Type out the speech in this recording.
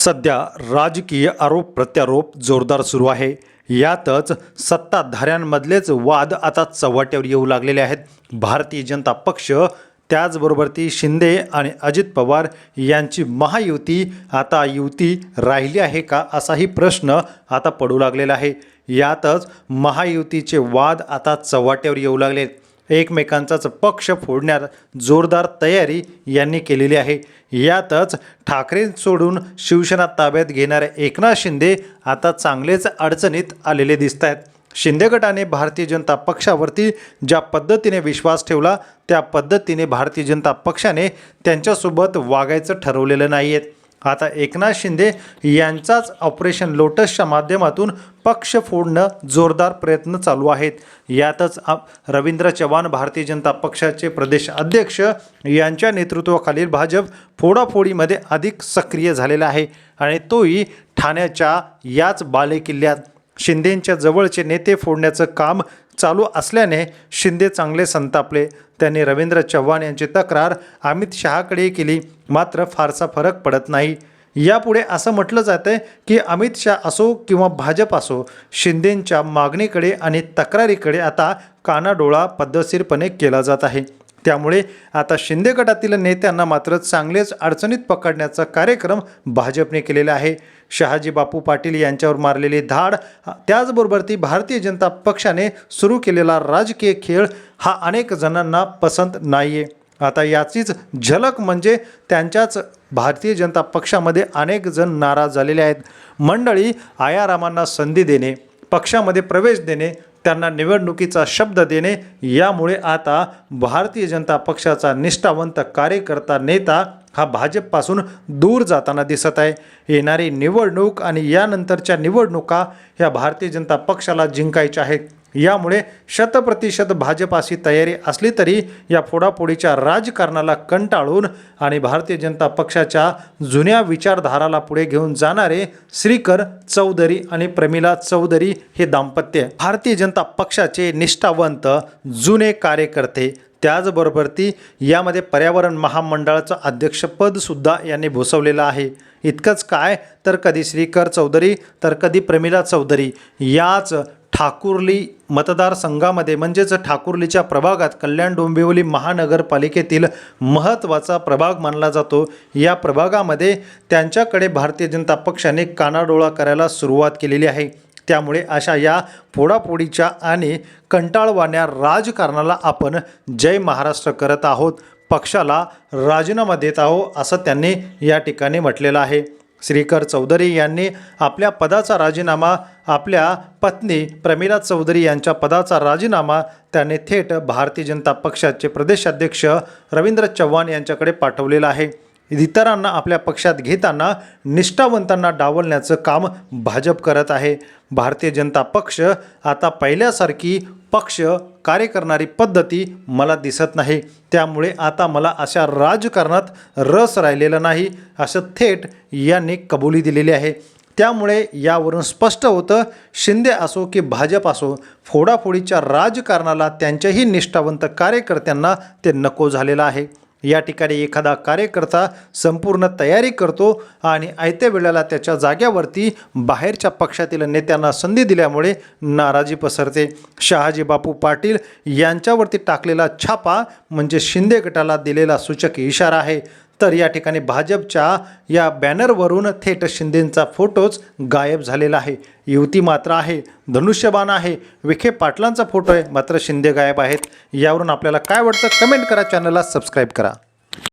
सध्या राजकीय आरोप प्रत्यारोप जोरदार सुरू आहे. यातच सत्ताधाऱ्यांमधलेच वाद आता चव्हाट्यावर येऊ लागलेले आहेत. भारतीय जनता पक्ष त्याचबरोबर ती शिंदे आणि अजित पवार यांची महायुती आता युती राहिली आहे का असाही प्रश्न आता पडू लागलेला आहे. यातच महायुतीचे वाद आता चव्हाट्यावर येऊ लागले आहेत एकमेकांचाच पक्ष फोडण्यात जोरदार तयारी यांनी केलेली आहे. यातच ठाकरे सोडून शिवसेना ताब्यात घेणारे एकनाथ शिंदे आता चांगलेच अडचणीत आलेले दिसत आहेत. शिंदे गटाने भारतीय जनता पक्षावरती ज्या पद्धतीने विश्वास ठेवला त्या पद्धतीने भारतीय जनता पक्षाने त्यांच्यासोबत वागायचं ठरवलेलं नाही आहे आता एकनाथ शिंदे यांचाच ऑपरेशन लोटसच्या माध्यमातून पक्ष फोडणं जोरदार प्रयत्न चालू आहेत. यातच रवींद्र चव्हाण भारतीय जनता पक्षाचे प्रदेश अध्यक्ष यांच्या नेतृत्वाखालील भाजप फोडाफोडीमध्ये अधिक सक्रिय झालेला आहे. आणि तोही ठाण्याच्या याच बालेकिल्ल्यात शिंदेंच्या जवळचे नेते फोडण्याचं काम चालू असल्याने शिंदे चांगले संतापले. त्यांनी रवींद्र चव्हाण यांची तक्रार अमित शहाकडे केली. मात्र फारसा फरक पडत नाही. यापुढे असं म्हटलं जातं की अमित शहा असो किंवा भाजप असो शिंदेंच्या मागणीकडे आणि तक्रारीकडे आता कानाडोळा पद्धतशीरपणे केला जात आहे. त्यामुळे आता शिंदे गटातील नेत्यांना मात्र चांगलेच अडचणीत पकडण्याचा कार्यक्रम भाजपने केलेला आहे. शहाजी बापू पाटील यांच्यावर मारलेली धाड त्याचबरोबर ती भारतीय जनता पक्षाने सुरू केलेला राजकीय खेळ हा अनेक जणांना पसंत नाही आहे आता याचीच झलक म्हणजे त्यांच्याच भारतीय जनता पक्षामध्ये अनेक जण नाराज झालेले आहेत. मंडळी आयारामांना संधी देणे पक्षामध्ये प्रवेश देणे त्यांना निवडणुकीचा शब्द देणे यामुळे आता भारतीय जनता पक्षाचा निष्ठावंत कार्यकर्ता नेता हा भाजपपासून दूर जाताना दिसत आहे. येणारी निवडणूक आणि यानंतरच्या निवडणुका ह्या भारतीय जनता पक्षाला जिंकायच्या आहेत. यामुळे शतप्रतिशत भाजपाशी तयारी असली तरी या फोडाफोडीच्या राजकारणाला कंटाळून आणि भारतीय जनता पक्षाच्या जुन्या विचारधाराला पुढे घेऊन जाणारे श्रीकर चौधरी आणि प्रमिला चौधरी हे दाम्पत्य. भारतीय जनता पक्षाचे निष्ठावंत जुने कार्यकर्ते. त्याचबरोबर ती यामध्ये पर्यावरण महामंडळाचं अध्यक्षपदसुद्धा यांनी भूसवलेलं आहे. इतकंच काय? तर कधी श्रीकर चौधरी तर कधी प्रमिला चौधरी. याच ठाकुर्ली मतदारसंघामध्ये म्हणजेच ठाकुर्लीच्या प्रभागात कल्याण डोंबिवली महानगरपालिकेतील महत्त्वाचा प्रभाग मानला जातो. या प्रभागामध्ये त्यांच्याकडे भारतीय जनता पक्षाने कानाडोळा करायला सुरुवात केलेली आहे. त्यामुळे अशा या फोडाफोडीच्या आणि कंटाळवाण्या राजकारणाला आपण जय महाराष्ट्र करत आहोत. पक्षाला राजीनामा देत आहो असं त्यांनी या ठिकाणी म्हटलेलं आहे. श्रीकर चौधरी यांनी आपल्या पदाचा राजीनामा आपल्या पत्नी प्रमिला चौधरी यांच्या पदाचा राजीनामा त्यांनी थेट भारतीय जनता पक्षाचे प्रदेशाध्यक्ष रवींद्र चव्हाण यांच्याकडे पाठवलेला आहे. इतरांना आपल्या पक्षात घेताना निष्ठावंतांना डावलण्याचं काम भाजप करत आहे. भारतीय जनता पक्ष आता पहिल्यासारखी पक्ष कार्य करणारी पद्धती मला दिसत नाही. त्यामुळे आता मला अशा राजकारणात रस राहिलेला नाही असं थेट यांनी कबुली दिलेली आहे. त्यामुळे यावरून स्पष्ट होतं शिंदे असो की भाजप असो फोडाफोडीच्या राजकारणाला त्यांच्याही निष्ठावंत कार्यकर्त्यांना ते नको झालेलं आहे. या ठिकाणी एखादा कार्यकर्ता संपूर्ण तयारी करतो आणि आयत्या वेळेला त्याच्या जाग्यावरती बाहेरच्या पक्षातील नेत्यांना संधी दिल्यामुळे नाराजी पसरते. शहाजी बापू पाटील यांच्यावरती टाकलेला छापा म्हणजे शिंदे गटाला दिलेला सूचक इशारा आहे. तर या ठिकाणी भाजपच्या या बॅनरवरून थेट शिंदेंचा फोटोच गायब झालेला आहे. युती मात्र आहे धनुष्यबाण आहे. विखे पाटलांचा फोटो आहे मात्र शिंदे गायब आहेत. यावरून आपल्याला काय वाटतं? कमेंट करा चॅनलला सबस्क्राईब करा.